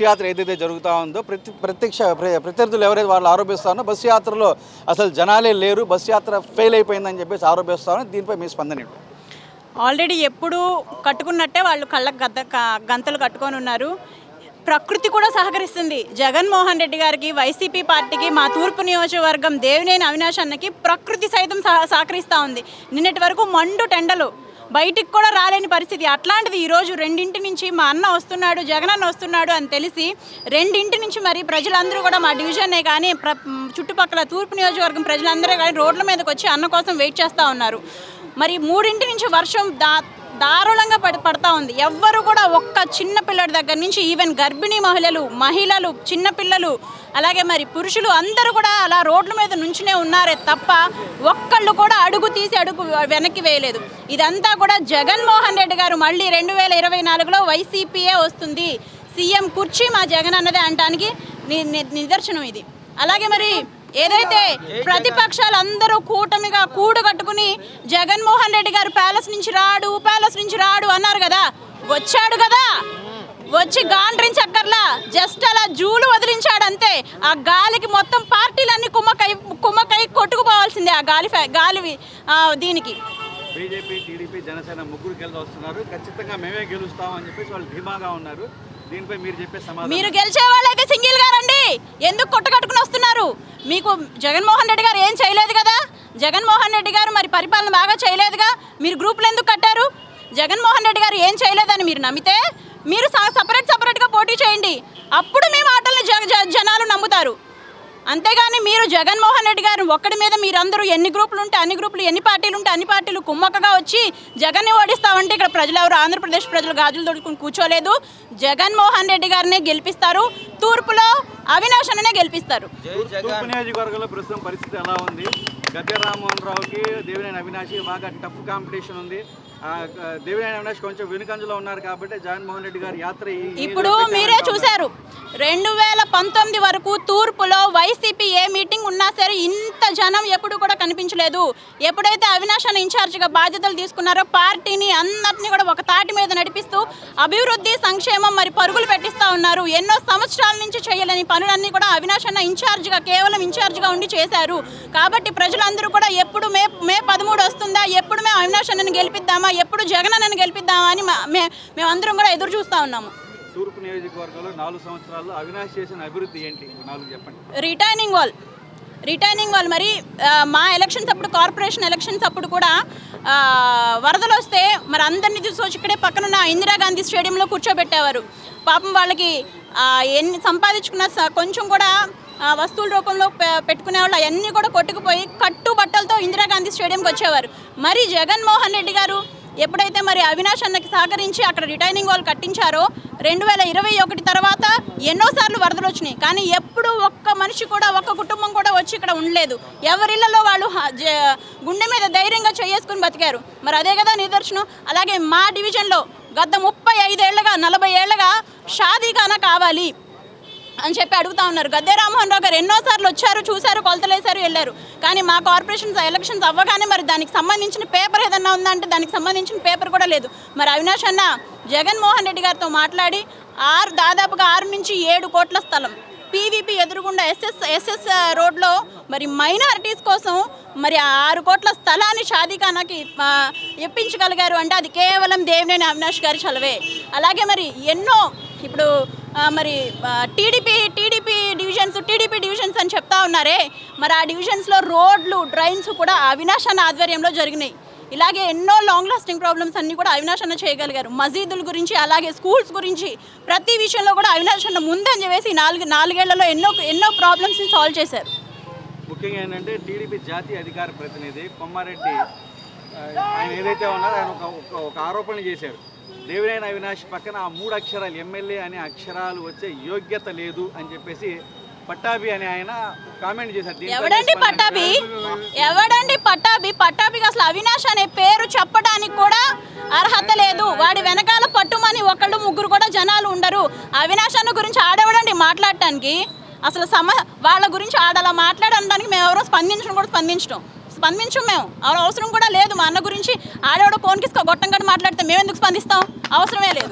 Bus యాత్ర ఏదైతే జరుగుతూ ఉందో ప్రతి ప్రత్యక్ష ప్ర- ప్రత్యర్థులు ఎవరైతే వాళ్ళు ఆరోపిస్తారో బస్సు యాత్రలో అసలు జనాలే లేరు బస్సు యాత్ర ఫెయిల్ అయిపోయిందని చెప్పేసి ఆరోపిస్తారో దీనిపై మీ స్పందన ఆల్రెడీ ఎప్పుడు కట్టుకున్నట్టే వాళ్ళు కళ్ళకు గద్ద గంతలు కట్టుకొని ఉన్నారు. ప్రకృతి కూడా సహకరిస్తుంది. జగన్మోహన్ రెడ్డి గారికి వైసీపీ పార్టీకి మా తూర్పు నియోజకవర్గం దేవినేని అవినాష్ అన్నకి ప్రకృతి సైతం సహ సహకరిస్తూ ఉంది. నిన్నటి వరకు మండు టెండలు బయటికి కూడా రాలేని పరిస్థితి. అట్లాంటిది ఈరోజు రెండింటి నుంచి మా అన్న వస్తున్నాడు జగన్ అన్న వస్తున్నాడు అని తెలిసి రెండింటి నుంచి మరి ప్రజలందరూ కూడా మా డివిజన్నే కానీ ప్ర చుట్టుపక్కల తూర్పు నియోజకవర్గం ప్రజలందరూ కానీ రోడ్ల మీదకి వచ్చి అన్న కోసం వెయిట్ చేస్తూ ఉన్నారు. మరి మూడింటి నుంచి వర్షం దా దారుణంగా పడి పడతా ఉంది. ఎవ్వరు కూడా ఒక్క చిన్న పిల్లడి దగ్గర నుంచి ఈవెన్ గర్భిణీ మహిళలు మహిళలు చిన్నపిల్లలు అలాగే మరి పురుషులు అందరూ కూడా అలా రోడ్ల మీద నుంచునే ఉన్నారే తప్ప ఒక్కళ్ళు కూడా అడుగు తీసి అడుగు వెనక్కి వేయలేదు. ఇదంతా కూడా జగన్మోహన్ రెడ్డి గారు మళ్ళీ రెండు వేల ఇరవై నాలుగులో వైసీపీఏ వస్తుంది. సీఎం కుర్చీ మా జగన్ అన్నదే అనడానికి ని- నిదర్శనం ఇది. అలాగే మరి ఏదైతే ప్రతిపక్షాలు అందరూ కూటమిగా కూడు కట్టుకుని జగన్మోహన్ రెడ్డి గారు ప్యాలెస్ నుంచి రాడు ప్యాలెస్ నుంచి రాడు అన్నారు కదా వచ్చాడు కదా. వచ్చి గాండ్రించక్కర్లా జస్ట్ అలా జూలు వదిలించాడు అంతే. ఆ గాలికి మొత్తం పార్టీలన్నీ కుమ్మకై కుమ్మకై కొట్టుకుపోవాల్సిందే ఆ గాలి గాలి దీనికి. బీజేపీ టీడీపీ జనసేన ముగ్గురు కలిసి వస్తున్నారు. ఖచ్చితంగా మేమే గెలుస్తాం అని చెప్పేసి వాళ్ళు ధీమాగా ఉన్నారు. దీనిపై మీరు చెప్పే సమాధానం. మీరు గెలిచే వాళ్ళైతే సింగిల్గా రండి. ఎందుకు కొట్టకట్టుకుని వస్తున్నారు? మీకు జగన్మోహన్ రెడ్డి గారు ఏం చేయలేదు కదా? జగన్మోహన్ రెడ్డి గారు మరి పరిపాలన బాగా చేయలేదుగా? మీరు గ్రూపులు ఎందుకు కట్టారు? జగన్మోహన్ రెడ్డి గారు ఏం చేయలేదని మీరు నమ్మితే మీరు సపరేట్ సపరేట్గా పోటీ చేయండి. అప్పుడు మేము ఆటలను జ- జనాలు నమ్ముతారు. అంతేగాని మీరు జగన్మోహన్ రెడ్డి గారు ఒక్కడి మీద మీరందరూ ఎన్ని గ్రూపులు ఉంటే అన్ని గ్రూపులు ఎన్ని పార్టీలు ఉంటే అన్ని పార్టీలు కుమ్మక్కగా వచ్చి జగన్ని ఓడిస్తామంటే ఇక్కడ ప్రజలు ఎవరు ఆంధ్రప్రదేశ్ ప్రజలు గాజులు తొడుకుని కూర్చోలేదు. జగన్మోహన్ రెడ్డి గారినే గెలిపిస్తారు. తూర్పులో అవినాష్ అన్ననే గెలిపిస్తారు. తూర్పు నియోజకవర్గంలో ప్రస్తుతం పరిస్థితి ఎలా ఉంది? గద్దె రామ్మోహన్ రావుకి దేవినేని అవినాష్ బాగా టఫ్ కాంపిటీషన్ ఉంది. దేవినేని అవినాష్ కొంచెం వెనుకంజలో ఉన్నారు కాబట్టి జగన్మోహన్ రెడ్డి గారి యాత్ర ఇప్పుడు మీరే చూశారు. రెండు వేల పంతొమ్మిది వరకు తూర్పులో వైసీపీ ఏ మీటింగ్ ఉన్నా సరే ఇంత జనం ఎప్పుడు కూడా కనిపించలేదు. ఎప్పుడైతే అవినాష్ అన్న ఇన్ఛార్జిగా బాధ్యతలు తీసుకున్నారో పార్టీని అందరినీ కూడా ఒక తాటి మీద నడిపిస్తూ అభివృద్ధి సంక్షేమం మరి పరుగులు పెట్టిస్తూ ఉన్నారు. ఎన్నో సంవత్సరాల నుంచి చేయలేని పనులన్నీ కూడా అవినాష్ అన్న ఇన్ఛార్జిగా కేవలం ఇన్ఛార్జిగా ఉండి చేశారు. కాబట్టి ప్రజలందరూ కూడా ఎప్పుడు మే మే పదమూడు వస్తుందా ఎప్పుడు మేము అవినాష్ అన్నని గెలిపిద్దామా ఎప్పుడు జగన్ అన్నని గెలిపిద్దామా అని మా- మే మేమందరం కూడా ఎదురు చూస్తూ ఉన్నాము. తూర్పు నియోజకవర్గంలో నాలుగు సంవత్సరాల్లో అవినాష్ చేసిన అభివృద్ధి ఏంటి? నాలుగు చెప్పండి. రిటైనింగ్ వాల్ రిటైనింగ్ వాల్ మరి మా ఎలక్షన్స్ అప్పుడు కార్పొరేషన్ ఎలక్షన్స్ అప్పుడు కూడా వరదలు వస్తే మరి అందరినీ తీసుకొచ్చి ఇక్కడే పక్కనున్న ఇందిరాగాంధీ స్టేడియంలో కూర్చోబెట్టేవారు. పాపం వాళ్ళకి ఎన్ని సంపాదించుకున్న కొంచెం కూడా వస్తువుల రూపంలో పెట్టుకునే వాళ్ళు అవన్నీ కూడా కొట్టుకుపోయి కట్టు బట్టలతో ఇందిరాగాంధీ స్టేడియంకి వచ్చేవారు. మరి జగన్మోహన్ రెడ్డి గారు ఎప్పుడైతే మరి అవినాష్ అన్నకి సహకరించి అక్కడ రిటైనింగ్ వాల్ కట్టించారో రెండు వేల ఇరవై ఒకటి తర్వాత ఎన్నోసార్లు వరదలు వచ్చినాయి. కానీ ఎప్పుడు ఒక్క మనిషి కూడా ఒక్క కుటుంబం కూడా వచ్చి ఇక్కడ ఉండలేదు. ఎవరిళ్ళలో వాళ్ళు గుండె మీద ధైర్యంగా చేసుకుని బతికారు. మరి అదే కదా నిదర్శనం. అలాగే మా డివిజన్లో గత ముప్పై ఐదేళ్ళుగా నలభై ఏళ్ళగా షాదీఖానా కావాలి. అని చెప్పి అడుగుతా ఉన్నారు. గద్దె రామ్మోహన్ రావు గారు ఎన్నోసార్లు వచ్చారు చూశారు కొలతలేశారు వెళ్ళారు. కానీ మా కార్పొరేషన్స్ ఎలక్షన్స్ అవ్వగానే మరి దానికి సంబంధించిన పేపర్ ఏదన్నా ఉందంటే దానికి సంబంధించిన పేపర్ కూడా లేదు. మరి అవినాష్ అన్న జగన్మోహన్ రెడ్డి గారితో మాట్లాడి ఆరు దాదాపుగా ఆరు నుంచి ఏడు కోట్ల స్థలం పీవీపీ ఎదురుగుండా ఎస్ఎస్ ఎస్ఎస్ రోడ్లో మరి మైనారిటీస్ కోసం మరి ఆరు కోట్ల స్థలాన్ని షాదీఖానాకి ఇప్పించగలిగారు అంటే అది కేవలం దేవినేని అవినాష్ గారి చలవే. అలాగే మరి ఎన్నో ఇప్పుడు మరి TDP TDP divisions TDP divisions అని చెప్తా ఉన్నారే. మరి ఆ డివిజన్స్లో రోడ్లు డ్రైన్స్ కూడా అవినాష్ అన్న ఆధ్వర్యంలో జరిగినాయి. ఇలాగే ఎన్నో లాంగ్ లాస్టింగ్ ప్రాబ్లమ్స్ అన్నీ కూడా అవినాష్ అన్న చేయగలిగారు. మసీదుల గురించి అలాగే స్కూల్స్ గురించి ప్రతి విషయంలో కూడా అవినాష్ అన్న ముందని చెప్పేసి నాలుగు నాలుగేళ్ళలో ఎన్నో ఎన్నో ప్రాబ్లమ్స్ని సాల్వ్ చేశారు. ముఖ్యంగా ఏంటంటే టీడీపీ జాతీయ అధికార ప్రతినిధి కొమ్మారెడ్డి ఆయన ఏదైతే ఉన్నారో ఆయన ఒక- ఒక ఆరోపణ చేశారు. దేవినేని అవినాష్ పక్కన ఆ మూడు అక్షరాలు ఎమ్మెల్యే అనే అక్షరాలు వచ్చే యోగ్యత లేదు అని చెప్పేసి పట్టాభి అని ఆయన కామెంట్ చేశారు. ఎవడండి. పట్టాభి? ఎవడండి పట్టాభి? పట్టాభికి అసలు అవినాష్ అనే పేరు చెప్పడానికి కూడా అర్హత లేదు. వాడి వెనకాల పట్టుమని ఒకళ్ళు ముగ్గురు కూడా జనాలు ఉండరు. అవినాష్ అన్న గురించి ఆడేవాడండి మాట్లాడటానికి? అసలు సమ వాళ్ళ గురించి ఆడలా మాట్లాడడానికి మేము ఎవరో స్పందించడం కూడా స్పందించడం. స్పందించం మేము. అవ- అవసరం కూడా లేదు. మా అన్న గురించి ఆడవాడు ఫోన్కి గొట్టం కట్టి మాట్లాడితే మేము ఎందుకు స్పందిస్తాం? అవసరమే లేదు.